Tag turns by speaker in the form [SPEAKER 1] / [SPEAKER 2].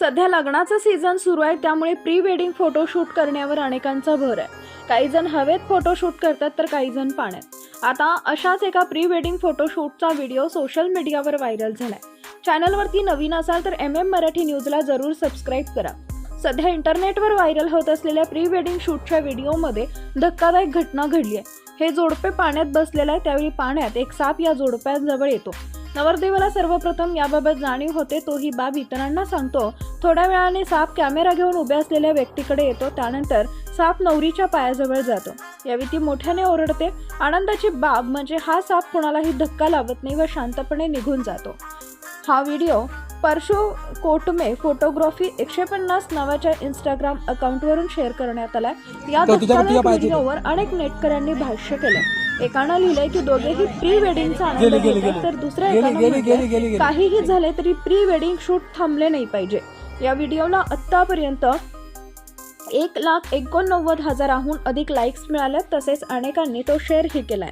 [SPEAKER 1] सध्या लग्नाचं सीझन सुरू आहे त्यामुळे प्री वेडिंग फोटोशूट करण्यावर अनेकांचा भर आहे. काही जण हवेत फोटोशूट करतात तर काही जण पाण्यात. आता अशाच एका प्री वेडिंग फोटोशूटचा व्हिडिओ सोशल मीडियावर व्हायरल झालाय. चॅनलवरती नवीन असाल तर एम एम मराठी न्यूजला जरूर सबस्क्राईब करा. सध्या इंटरनेटवर व्हायरल होत असलेल्या प्री वेडिंग शूटच्या व्हिडिओमध्ये धक्कादायक घटना घडली आहे. हे जोडपे पाण्यात बसलेलं आहे त्यावेळी पाण्यात एक साप या जोडप्याजवळ येतो. नवरदेवाला सर्वप्रथम याबाबत जाणीव होते तो ही बाब इतरांना सांगतो. थोड्या वेळाने साप कॅमेरा घेऊन उभ्या असलेल्या व्यक्तीकडे येतो त्यानंतर साप नवरीच्या पायाजवळ जातो. यावेळी ती मोठ्याने ओरडते आनंदाची बाब म्हणजे हा साप कोणालाही धक्का लावत नाही व शांतपणे निघून जातो. हा व्हिडिओ परशु कोटमे फोटोग्राफी एकशे पन्नास नावाच्या इंस्टाग्राम अकाउंटवरून शेअर करण्यात आला या व्हिडिओवर अनेक नेटकऱ्यांनी भाष्य केलंय. एकानं लिहिलंय की दोघेही प्री वेडिंगचा आनंद. तर दुसऱ्या एकानं म्हटलंय. काहीही झाले तरी प्री वेडिंग शूट थांबले नाही पाहिजे या व्हिडिओला आत्तापर्यंत एक लाख एकोणनव्वद हजाराहून अधिक लाईक्स मिळाल्यात तसेच अनेकांनी तो शेअरही केलाय